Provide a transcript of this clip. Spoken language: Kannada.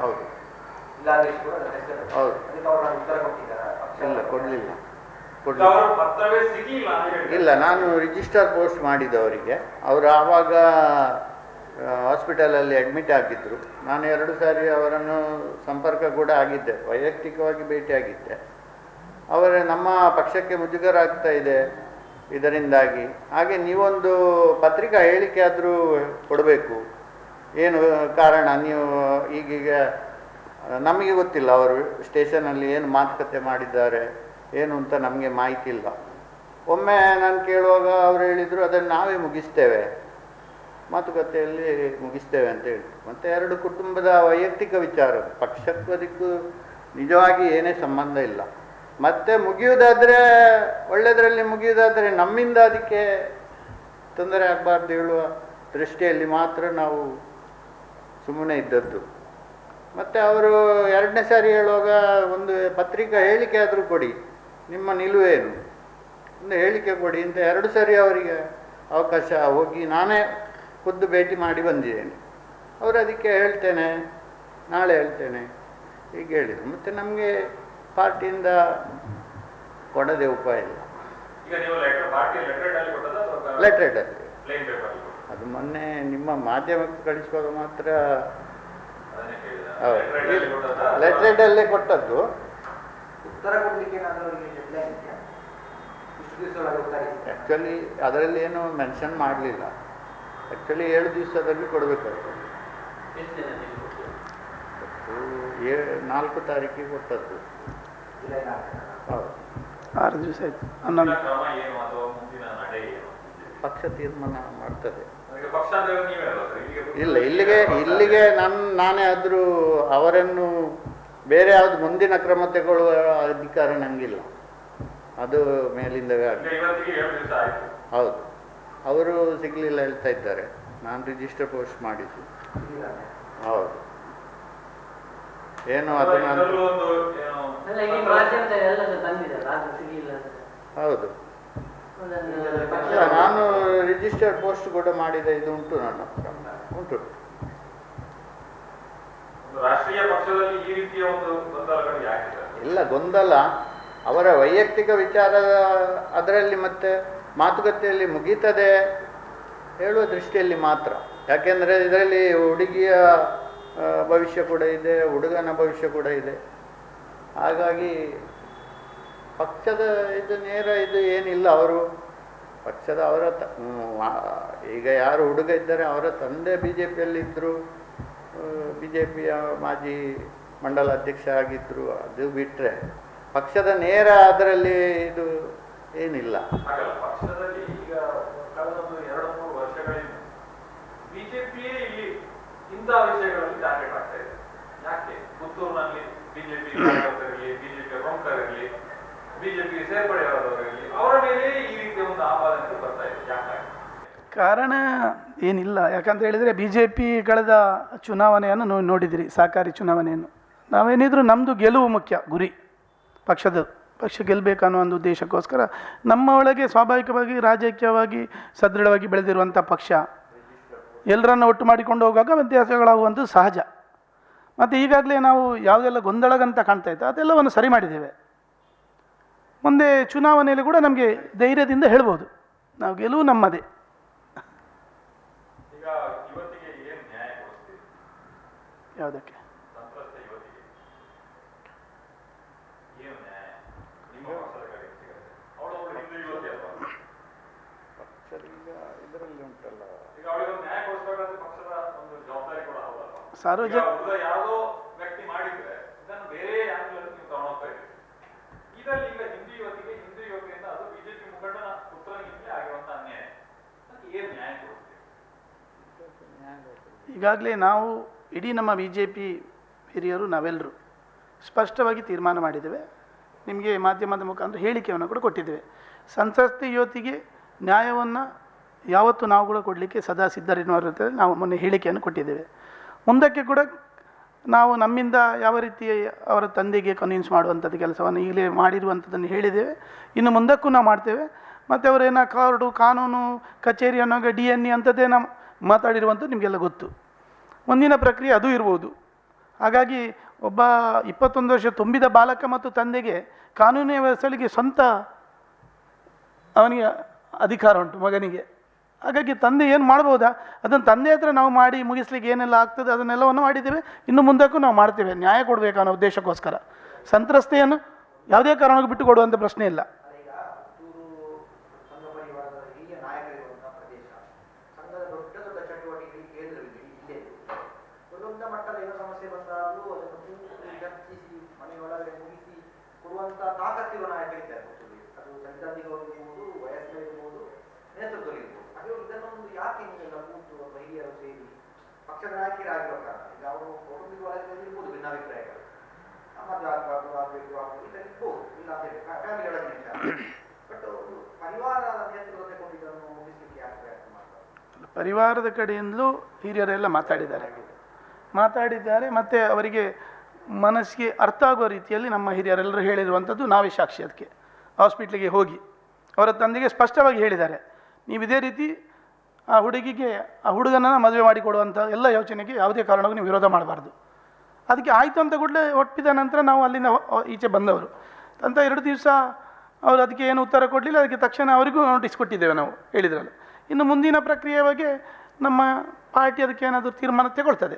ಹೌದು. ಹೌದು. ಅದಕ್ಕೆ ಅವರು ಉತ್ತರ ಕೊಟ್ಟಿದ್ದಾರೆ. ಪಕ್ಷ ಇಲ್ಲ ಕೊಡಲಿಲ್ಲ. ಕೊಡಲಿಲ್ಲ. ಇಲ್ಲ ನಾನು ರಿಜಿಸ್ಟರ್ ಪೋಸ್ಟ್ ಮಾಡಿದ್ದವರಿಗೆ ಅವರು ಆವಾಗ ಹಾಸ್ಪಿಟಲಲ್ಲಿ ಅಡ್ಮಿಟ್ ಆಗಿದ್ದರು ನಾನು ಎರಡು ಸಾರಿ ಅವರನ್ನು ಸಂಪರ್ಕ ಕೂಡ ಆಗಿದ್ದೆ. ವೈಯಕ್ತಿಕವಾಗಿ ಭೇಟಿಯಾಗಿದ್ದೆ ಅವರ ನಮ್ಮ ಪಕ್ಷಕ್ಕೆ ಮುಜುಗರ ಆಗ್ತಾ ಇದೆ ಇದರಿಂದಾಗಿ. ಹಾಗೆ ನೀವೊಂದು ಪತ್ರಿಕಾ ಹೇಳಿಕೆ ಆದರೂ ಕೊಡಬೇಕು. ಏನು ಕಾರಣ? ನೀವು ಈಗೀಗ, ನಮಗೆ ಗೊತ್ತಿಲ್ಲ ಅವರು ಸ್ಟೇಷನಲ್ಲಿ ಏನು ಮಾತುಕತೆ ಮಾಡಿದ್ದಾರೆ, ಏನು ಅಂತ ನಮಗೆ ಮಾಹಿತಿ ಇಲ್ಲ ಒಮ್ಮೆ ನಾನು ಕೇಳುವಾಗ ಅವರು ಹೇಳಿದರು, ಅದನ್ನು ನಾವೇ ಮುಗಿಸ್ತೇವೆ. ಮಾತುಕತೆಯಲ್ಲಿ ಮುಗಿಸ್ತೇವೆ ಅಂತ ಹೇಳಿ. ಮತ್ತು ಎರಡು ಕುಟುಂಬದ ವೈಯಕ್ತಿಕ ವಿಚಾರ, ಪಕ್ಷಕ್ಕೂ ಅದಕ್ಕೂ ನಿಜವಾಗಿ ಏನೇ ಸಂಬಂಧ ಇಲ್ಲ. ಮತ್ತೆ ಮುಗಿಯುವುದಾದರೆ ಒಳ್ಳೆಯದರಲ್ಲಿ ಮುಗಿಯುವುದಾದರೆ ನಮ್ಮಿಂದ ಅದಕ್ಕೆ ತೊಂದರೆ ಆಗಬಾರ್ದು ಹೇಳುವ ದೃಷ್ಟಿಯಲ್ಲಿ ಮಾತ್ರ ನಾವು ಸುಮ್ಮನೆ ಇದ್ದದ್ದು. ಮತ್ತು ಅವರು ಎರಡನೇ ಸಾರಿ ಹೇಳುವಾಗ ಒಂದು ಪತ್ರಿಕಾ ಹೇಳಿಕೆ ಆದರೂ ಕೊಡಿ ನಿಮ್ಮ ನಿಲುವೇನು ಒಂದು ಹೇಳಿಕೆ ಕೊಡಿ ಅಂತ ಎರಡು ಸಾರಿ ಅವರಿಗೆ ಅವಕಾಶ ಹೋಗಿ ನಾನೇ ಖುದ್ದು ಭೇಟಿ ಮಾಡಿ ಬಂದಿದ್ದೇನೆ. ಅವರು ಅದಕ್ಕೆ ಹೇಳ್ತೇನೆ ನಾಳೆ ಹೇಳ್ತೇನೆ ಹೀಗೆ ಹೇಳಿದರು. ಮತ್ತು ನಮಗೆ ಪಾರ್ಟಿಯಿಂದ ಕೊಡದೆ ಉಪಾಯ ಇಲ್ಲ. ಈಗ ಅದು ಮೊನ್ನೆ ನಿಮ್ಮ ಮಾಧ್ಯಮಕ್ಕೆ ಕಳಿಸುವಾಗ ಮಾತ್ರ. ಲೆಟ್ರೇಡಲ್ಲೇ ಕೊಟ್ಟದ್ದು? ಉತ್ತರ ಆ್ಯಕ್ಚುಲಿ ಅದರಲ್ಲಿ ಏನು ಮೆನ್ಷನ್ ಮಾಡಲಿಲ್ಲ. ಆ್ಯಕ್ಚುಲಿ ಏಳು ದಿವಸದಲ್ಲಿ ಕೊಡಬೇಕಾಗ್ತದೆ. ಏ ನಾಲ್ಕು ತಾರೀಕಿಗೆ ಕೊಟ್ಟದ್ದು. ಹೌದು. ಆರು ದಿವಸ ಆಯ್ತು. ಹನ್ನೊಂದು ಕ್ರಮ ಏನು ಅಥವಾ ಮುಂದಿನ ನಡೆ ಏನು ಪಕ್ಷ ತೀರ್ಮಾನ ಮಾಡ್ತದೆ. ಇಲ್ಲ ಇಲ್ಲಿಗೆ ಇಲ್ಲಿಗೆ ನನ್ನ ನಾನೇ ಆದರೂ ಅವರನ್ನು ಬೇರೆ ಯಾವುದು ಮುಂದಿನ ಕ್ರಮ ತಗೊಳ್ಳುವ ಅಧಿಕಾರ ನನಗಿಲ್ಲ ಅದು ಮೇಲಿಂದ ಈಗ ಇವತ್ತಿಗೆ ಏಳು ದಿವಸ ಆಯ್ತು. ಹೌದು. ಅವರು ಸಿಗಲಿಲ್ಲ ಹೇಳ್ತಾ ಇದ್ದಾರೆ. ನಾನು ರಿಜಿಸ್ಟರ್ ಪೋಸ್ಟ್ ಮಾಡಿದ್ದು. ಹೌದು. ಏನು ಅದನ್ನು ಹೌದು. ನಾನು ರಿಜಿಸ್ಟರ್ ಪೋಸ್ಟ್ ಕೂಡ ಮಾಡಿದ ಇದು ಉಂಟು ನನ್ನ. ಉಂಟು. ಒಂದು ರಾಷ್ಟ್ರೀಯ ಪಕ್ಷದಲ್ಲಿ ಈ ರೀತಿಯ ಒಂದು ಗೊಂದಲಗಳು ಯಾಕೆ ಇಲ್ಲ ಗೊಂದಲ. ಅವರ ವೈಯಕ್ತಿಕ ವಿಚಾರ ಅದರಲ್ಲಿ ಮತ್ತೆ ಮಾತುಕತೆಯಲ್ಲಿ ಮುಗೀತದೆ ಹೇಳುವ ದೃಷ್ಟಿಯಲ್ಲಿ ಮಾತ್ರ. ಯಾಕೆಂದರೆ ಇದರಲ್ಲಿ ಹುಡುಗಿಯ ಭವಿಷ್ಯ ಕೂಡ ಇದೆ ಹುಡುಗನ ಭವಿಷ್ಯ ಕೂಡ ಇದೆ. ಹಾಗಾಗಿ ಪಕ್ಷದ ಇದು ನೇರ ಇದು ಏನಿಲ್ಲ ಅವರು. ಪಕ್ಷದ ಅವರ ತ ಈಗ ಯಾರು ಹುಡುಗ ಇದ್ದಾರೆ ಅವರ ತಂದೆ ಬಿ ಜೆ ಪಿಯಲ್ಲಿದ್ದರು ಬಿ ಜೆ ಪಿಯ ಮಾಜಿ ಮಂಡಲ ಅಧ್ಯಕ್ಷ ಆಗಿದ್ದರು. ಅದು ಬಿಟ್ಟರೆ ಪಕ್ಷದ ನೇರ ಅದರಲ್ಲಿ ಇದು ಏನಿಲ್ಲ. ಪಕ್ಷದಲ್ಲಿ ಈಗ ಕಳೆದ ಒಂದು ಎರಡು ಮೂರು ವರ್ಷಗಳಿಂದ ಬಿಜೆಪಿಯೇ ಇಲ್ಲಿ ಇಂಥ ವಿಷಯಗಳಲ್ಲಿ ಟಾರ್ಗೆಟ್ ಆಗ್ತಾ ಇದೆ. ಯಾಕೆ? ಪುತ್ತೂರಿನಲ್ಲಿ ಬಿಜೆಪಿ ಕಾರ್ಯಕರ್ತರಿರಲಿ ಬಿಜೆಪಿ ಪ್ರಮುಖರಿರಲಿ ಬಿಜೆಪಿ ಸೇರ್ಪಡೆಯಾದವರಿರಲಿ ಅವರ ಮೇಲೆ ಈ ರೀತಿಯ ಒಂದು ಆಪಾದನೆ ಬರ್ತಾ ಇದೆ. ಕಾರಣ ಏನಿಲ್ಲ. ಯಾಕಂತ ಹೇಳಿದರೆ ಬಿ ಜೆ ಪಿ ಕಳೆದ ಚುನಾವಣೆಯನ್ನು ನೀವು ನೋಡಿದಿರಿ, ಸಹಕಾರಿ ಚುನಾವಣೆಯನ್ನು. ನಾವೇನಿದ್ರು ನಮ್ಮದು ಗೆಲುವು ಮುಖ್ಯ, ಗುರಿ, ಪಕ್ಷದ, ಪಕ್ಷ ಗೆಲ್ಲಬೇಕು ಅನ್ನೋ ಒಂದು ಉದ್ದೇಶಕ್ಕೋಸ್ಕರ ನಮ್ಮ ಒಳಗೆ ಸ್ವಾಭಾವಿಕವಾಗಿ, ರಾಜಕೀಯವಾಗಿ ಸದೃಢವಾಗಿ ಬೆಳೆದಿರುವಂಥ ಪಕ್ಷ. ಎಲ್ಲರನ್ನು ಒಟ್ಟು ಮಾಡಿಕೊಂಡು ಹೋಗುವಾಗ ವ್ಯತ್ಯಾಸಗಳಾಗುವಂಥದ್ದು ಸಹಜ. ಮತ್ತು ಈಗಾಗಲೇ ನಾವು ಯಾವುದೆಲ್ಲ ಗೊಂದಲಗಂತ ಕಾಣ್ತಾ ಇತ್ತು, ಅದೆಲ್ಲವನ್ನು ಸರಿ ಮಾಡಿದ್ದೇವೆ. ಮುಂದೆ ಚುನಾವಣೆಯಲ್ಲಿ ಕೂಡ ನಮಗೆ ಧೈರ್ಯದಿಂದ ಹೇಳ್ಬೋದು. ನಾವು ಗೆಲುವು ನಮ್ಮದೇ. ಈಗ ಯುವತಿಗೆ ಏನು ನ್ಯಾಯ ಕೊಡಿಸ್ತೀರಿ ಯಾವುದಕ್ಕೆ? ಸಂತ್ರಸ್ತ ಯುವತಿಗೆ ಏನು ನ್ಯಾಯ ನಿಮ್ಮ ಪಕ್ಷದ ಕಡೆಗೆ ಸಿಗುತ್ತೆ ಅವಳು ಒಬ್ಬಳು ಹಿಂದೂ ಯುವತಿ ಅಲ್ವಾ ಪಕ್ಷದ ಈಗ ಇದರಲ್ಲಿ ಉಂಟಲ್ಲ ಈಗ ಅವಳಿಗೆ ಒಂದು ನ್ಯಾಯ ಕೊಡಿಸ್ಬೇಕಾದ್ರೆ ಪಕ್ಷದ ಒಂದು ಜವಾಬ್ದಾರಿ ಕೂಡ ಹೌದಲ್ವಾ ಸಾರ್ವಜ ಈಗ ಹುಡುಗ ಯಾವುದೋ ವ್ಯಕ್ತಿ ಮಾಡಿದ್ರೆ ಇದನ್ನು ಬೇರೆ ಆಂಗಲ್ ನೀವು ತಗೊಂಡೋಗ್ತಾ ಇದ್ದೀರಿ ಇದರಲ್ಲಿ ಈಗ ಹಿಂದೂ ಯುವತಿಗೆ ಹಿಂದೂ ಯುವತಿಯಿಂದ ಅದು ಬಿಜೆಪಿ ಮುಖಂಡನ ಪುತ್ರನಿಂದಲೇ ಆಗಿರುವಂತ ಅನ್ಯಾಯ ಅದಕ್ಕೆ ಏನ್ ನ್ಯಾಯ ಕೊಡ್ತೀವಿ ಈಗಾಗಲೇ ನಾವು ಇಡೀ ನಮ್ಮ ಬಿ ಜೆ ಪಿ ಹಿರಿಯರು ನಾವೆಲ್ಲರೂ ಸ್ಪಷ್ಟವಾಗಿ ತೀರ್ಮಾನ ಮಾಡಿದ್ದೇವೆ. ನಿಮಗೆ ಮಾಧ್ಯಮದ ಮುಖಾಂತರ ಹೇಳಿಕೆಯನ್ನು ಕೂಡ ಕೊಟ್ಟಿದ್ದೇವೆ. ಸಂತ್ರಸ್ತ ಯುವತಿಗೆ ನ್ಯಾಯವನ್ನು ಯಾವತ್ತು ನಾವು ಕೂಡ ಕೊಡಲಿಕ್ಕೆ ಸದಾ ಸಿದ್ಧರಿರುವಂತೆ ನಾವು ಮೊನ್ನೆ ಹೇಳಿಕೆಯನ್ನು ಕೊಟ್ಟಿದ್ದೇವೆ. ಮುಂದಕ್ಕೆ ಕೂಡ ನಾವು ನಮ್ಮಿಂದ ಯಾವ ರೀತಿ ಅವರ ತಂದೆಗೆ ಕನ್ವಿನ್ಸ್ ಮಾಡುವಂಥದ್ದು ಕೆಲಸವನ್ನು ಈಗಲೇ ಮಾಡಿರುವಂಥದ್ದನ್ನು ಹೇಳಿದ್ದೇವೆ. ಇನ್ನು ಮುಂದಕ್ಕೂ ನಾವು ಮಾಡ್ತೇವೆ. ಮತ್ತು ಅವರೇನ ಕಾರ್ಡು ಕಾನೂನು, ಕಚೇರಿ ಅನ್ನೋ ಡಿ ಎನ್ ಎ ಅಂಥದ್ದೇ ನಾವು ಮಾತಾಡಿರುವಂಥದ್ದು ನಿಮಗೆಲ್ಲ ಗೊತ್ತು. ಮುಂದಿನ ಪ್ರಕ್ರಿಯೆ ಅದು ಇರ್ಬೋದು. ಹಾಗಾಗಿ ಒಬ್ಬ ಇಪ್ಪತ್ತೊಂದು ವರ್ಷ ತುಂಬಿದ ಬಾಲಕ ಮತ್ತು ತಂದೆಗೆ ಕಾನೂನಿನ ವ್ಯವಸ್ಥೆಗಳಿಗೆ ಸ್ವಂತ ಅವನಿಗೆ ಅಧಿಕಾರ ಉಂಟು ಮಗನಿಗೆ. ಹಾಗಾಗಿ ತಂದೆ ಏನು ಮಾಡ್ಬೋದಾ? ಅದನ್ನು ತಂದೆ ಹತ್ರ ನಾವು ಮಾಡಿ ಮುಗಿಸ್ಲಿಕ್ಕೆ ಏನೆಲ್ಲ ಆಗ್ತದೆ ಅದನ್ನೆಲ್ಲವನ್ನು ಮಾಡಿದ್ದೇವೆ. ಇನ್ನು ಮುಂದಕ್ಕೂ ನಾವು ಮಾಡ್ತೇವೆ. ನ್ಯಾಯ ಕೊಡಬೇಕು ಅನ್ನೋ ಉದ್ದೇಶಕ್ಕೋಸ್ಕರ. ಸಂತ್ರಸ್ತೆಯನ್ನು ಯಾವುದೇ ಕಾರಣಕ್ಕೂ ಬಿಟ್ಟು ಕೊಡುವಂಥ ಪ್ರಶ್ನೆ ಇಲ್ಲ. ಕೊಡುವಂತ ತಾಕತ್ತಿರುವ ಇವನ ಪುತ್ತೂರಿಗೆ ಅದು ಸೈದ್ಧಾಂತಿಕವಾಗಿರ್ಬೋದು ವಯಸ್ಕರಿರ್ಬೋದು ನೇತೃತ್ವದಲ್ಲಿರ್ಬೋದು. ಹಾಗೆ ಇದನ್ನೊಂದು ಯಾಕೆ ಹಿಂಗೆಲ್ಲ ಕೂತು ಒಬ್ಬ ಹಿರಿಯರು ಸೇರಿ ಪಕ್ಷದ ನಾಯಕರಾಗಿರೋ ಕಾರಣ ಈಗ ಅವರು ಕೌಟುಂಬಿಕ ವಲಯದಲ್ಲಿ ಇರ್ಬೋದು, ಭಿನ್ನಾಭಿಪ್ರಾಯಗಳು. ಮದುವೆ ಆಗಬಾರ್ದು ಆಗಬೇಕು ಆಗಬೇಕು ಇಲ್ಲ ಇರ್ಬೋದು. ಇಲ್ಲ ಅಂತ ಹೇಳಿ ಫ್ಯಾಮಿಲಿ ಒಳಗೆ ಬಟ್ ಒಂದು ಪರಿವಾರದ ನೇತೃತ್ವ ಕೊಟ್ಟಿದ್ದನ್ನು ಮುಗಿಸ್ಲಿಕ್ಕೆ ಯಾಕೆ ಪ್ರಯತ್ನ ಮಾಡ್ತಾರೆ? ಪರಿವಾರದ ಕಡೆಯಿಂದಲೂ ಹಿರಿಯರೆಲ್ಲ ಮಾತಾಡಿದ್ದಾರೆ. ಮಾತಾಡಿದ್ದಾರೆ, ಮತ್ತೆ ಅವರಿಗೆ ಮನಸ್ಸಿಗೆ ಅರ್ಥ ಆಗುವ ರೀತಿಯಲ್ಲಿ ನಮ್ಮ ಹಿರಿಯರೆಲ್ಲರೂ ಹೇಳಿರುವಂಥದ್ದು ನಾವೇ ಸಾಕ್ಷಿ ಅದಕ್ಕೆ. ಹಾಸ್ಪಿಟ್ಲಿಗೆ ಹೋಗಿ ಅವರ ತಂದೆಗೆ ಸ್ಪಷ್ಟವಾಗಿ ಹೇಳಿದ್ದಾರೆ. ನೀವು ಇದೇ ರೀತಿ ಆ ಹುಡುಗಿಗೆ, ಆ ಹುಡುಗನನ್ನು ಮದುವೆ ಮಾಡಿಕೊಡುವಂಥ ಎಲ್ಲ ಯೋಚನೆಗೆ ಯಾವುದೇ ಕಾರಣಕ್ಕೂ ನೀವು ವಿರೋಧ ಮಾಡಬಾರ್ದು. ಅದಕ್ಕೆ ಆಯಿತು ಅಂತ ಕೂಡಲೇ ಒಪ್ಪಿದ ನಂತರ ನಾವು ಅಲ್ಲಿಂದ ಈಚೆ ಬಂದವರು. ಅಂತ ಎರಡು ದಿವಸ ಅವರು ಅದಕ್ಕೆ ಏನು ಉತ್ತರ ಕೊಡಲಿಲ್ಲ, ಅದಕ್ಕೆ ತಕ್ಷಣ ಅವರಿಗೂ ನೋಟಿಸ್ ಕೊಟ್ಟಿದ್ದೇವೆ ನಾವು, ಹೇಳಿದ್ರಲ್ಲ. ಇನ್ನು ಮುಂದಿನ ಪ್ರಕ್ರಿಯೆ ಬಗ್ಗೆ ನಮ್ಮ ಪಾರ್ಟಿ ಅದಕ್ಕೆ ಏನಾದರೂ ತೀರ್ಮಾನ ತಗೊಳ್ತದೆ.